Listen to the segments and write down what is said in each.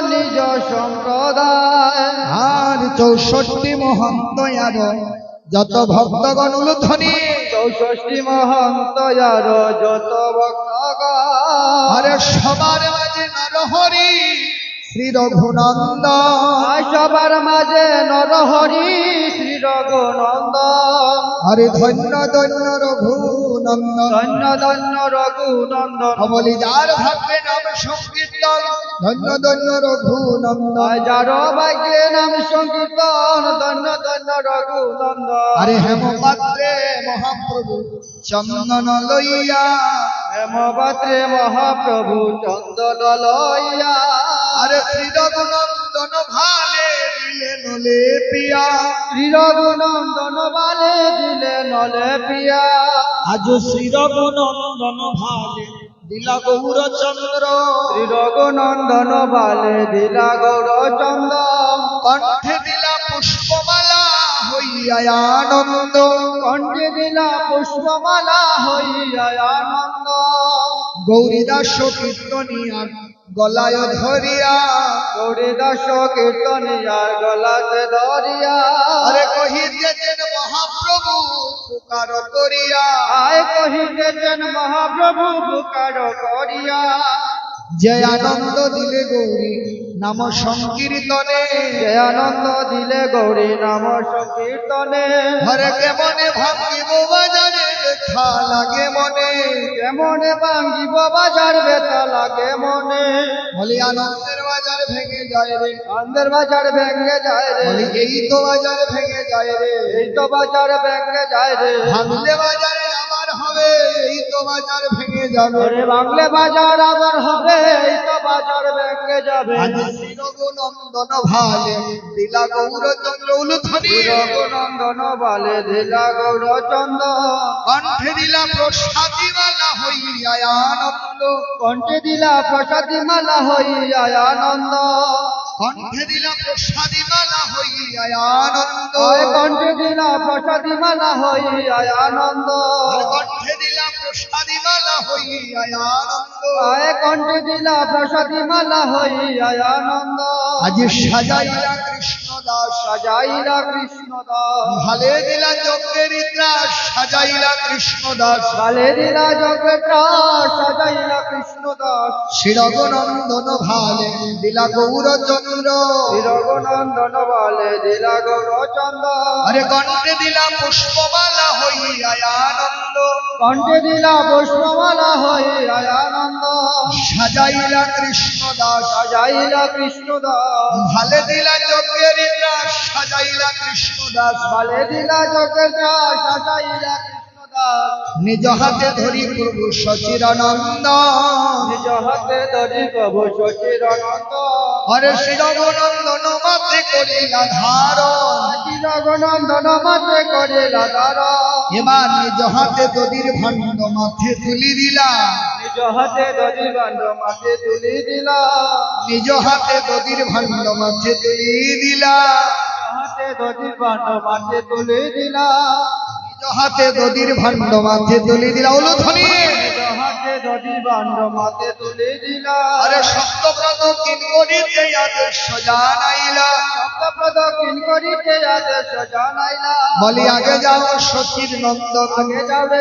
নিজ সম্প্রদায়। আর চৌষট্টি মহন্ত আর যত ভক্তগণ উলুধ্বনি। চৌষষ্ঠী মহন্ত আর যত ভক্তগণ। আরে সবার মাঝে নরহরি শ্রী রঘুনন্দন আয় সবার মাঝে নরহরি শ্রী রঘুনন্দন আরে ধন্য ধন্য রঘুনন্দন ধন্য ধন্য রঘুনন্দন অমলি যার ভাগ্যে নাম সংকীর্তন। ধন্য ধন্য রঘুনন্দন আয় যারো ভাগ্যে নাম সংকীর্তন ধন্য ধন্য রঘুনন্দন আরে হেমপাত্রে মহাপ্রভু চন্দন লইয়া। হেমপাত্রে মহাপ্রভু চন্দন লইয়া। রঘুনন্দন ভালে দিলে নলে পিয়া। শ্রী রঘুনন্দন বালে দিলে নলে পিয়া। আজ শ্রী রঘুনন্দন ভালে দিলা গৌরচন্দ্র শ্রী রঘুনন্দন দিলা গৌরচন্দ কণ্ঠে দিলা পুষ্পমালা হইয়া আনন্দ। কণ্ঠে দিলা পুষ্পমালা হইয়া আনন্দ। গৌরীদাস কীর্তনিয়ার গলায় ধরিয়া। গৌরী দাস কীর্তনিয়ার গলাতে ধরিয়া। আরে কহিতেছেন মহাপ্রভু পুকার করিয়া। আয় কহিতেছেন মহাপ্রভু বুকার করিয়া। যে আনন্দ দিলে গৌরী নাম সংকীর্তনে। যে আনন্দ দিলে গৌরী নাম সংকীর্তনে। ঘরে কেমনে ভাঙিব বাজারে ব্যথা লাগে মনে। কেমনে ভাঙ্গিব বাজার বেতা লাগে মনে। বলি আনন্দের বাজার ভেঙে যায় রে। আন্দের বাজার ভেঙে যায় রে। বলি এই তো বাজার ভেঙে যায় রে। এই তো বাজার ভেঙে যায় রে। ভাঙলে বাজারে আবার হবে এই তো বাজার ভেঙে ওরে বাংলে বাজার আবার হবে এই তো বাজার ভেঙে যাবে। রঘুনন্দন ভালে দিলা রঘুনন্দন বালে দিলা কণ্ঠে দিলা প্রসাদী মালা হইয়া আনন্দ। কণ্ঠে দিলা প্রসাদী মালা হইয়া আনন্দ। কণ্ঠে দিলা প্রসাদী মালা হইয়া আনন্দ। কণ্ঠে দিলা প্রসাদী মালা হইয়া আনন্দ। আয় কণ্ঠে দিলা প্রসাদী মালা হইয়া আনন্দ। আজ সাজাইয়া কৃষ্ণ সাজাইলা কৃষ্ণ দাস ভালে দিলা যজ্ঞের ইতিহাস সাজাইলা কৃষ্ণ দাস বালে দিলা জগটা সাজাইলা কৃষ্ণ দাস শ্রী রঘুনন্দন ভালে দিলা গৌরচন্দ্র। রঘুনন্দন বালে দিলা গৌরচন্দ আরে কণ্ঠে দিলা পুষ্পমালা হইয়া আনন্দ। কণ্ঠে দিলা পুষ্পমালা হইয়া আনন্দ। সাজাইলা কৃষ্ণ দাস সাজাইলা কৃষ্ণ দাস ভালে দিলা যজ্ঞের ইতিহাস সাজাইলা কৃষ্ণ দাস বালে দিলা জগটা সাজাইলা নিজ হাতে ধরি প্রভু সচিরানন্দ নিজ হাতে ধরি প্রভু অনন্ত হরে শ্রী রঘুনন্দন মাতে করিলা ধারণ। রঘুনন্দন মাতে করিলা দার এবার নিজ হাতে দদির ভাণ্ড মাথে তুলি দিলা। নিজ হাতে ধরি বান্ধ মাতে তুলি দিলা। নিজ হাতে দদির ভাণ্ড মাথে তুলি দিলা। হাতে দিলা। নিজ দদির ভাণ্ড মাথে তুলি দিলা। হাতে তুলি আরে সপ্তব্রত জানাইলা। আদেশ জানাইলা। বলি আগে যাও সচির নন্দন। আগে যাবে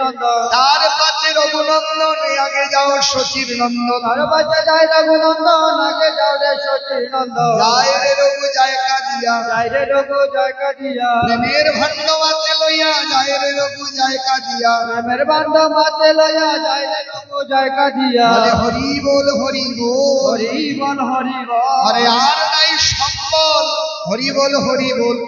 নন্দন। তার কাছে রঘুনন্দন আগে যাও সচির নন্দন। আর বাচ্চা যায় রঘুনন্দন আগে যাবে শচীর নন্দন। যায় রে রঘু যায় কাজিয়া যাই রে রঘু জয় কাজিয়া। প্রেমের ভাণ্ড মাতে লইয়া যায় রে রঘু যায় কাজিয়া। প্রেমের বান্ধ মাতে লয়া যাই রে রঘু জয় কাজিয়া। হরি বল হরি বল। হরি বল হরি বল। আরে আর নাই সম্বল। হরি বল হরি বল।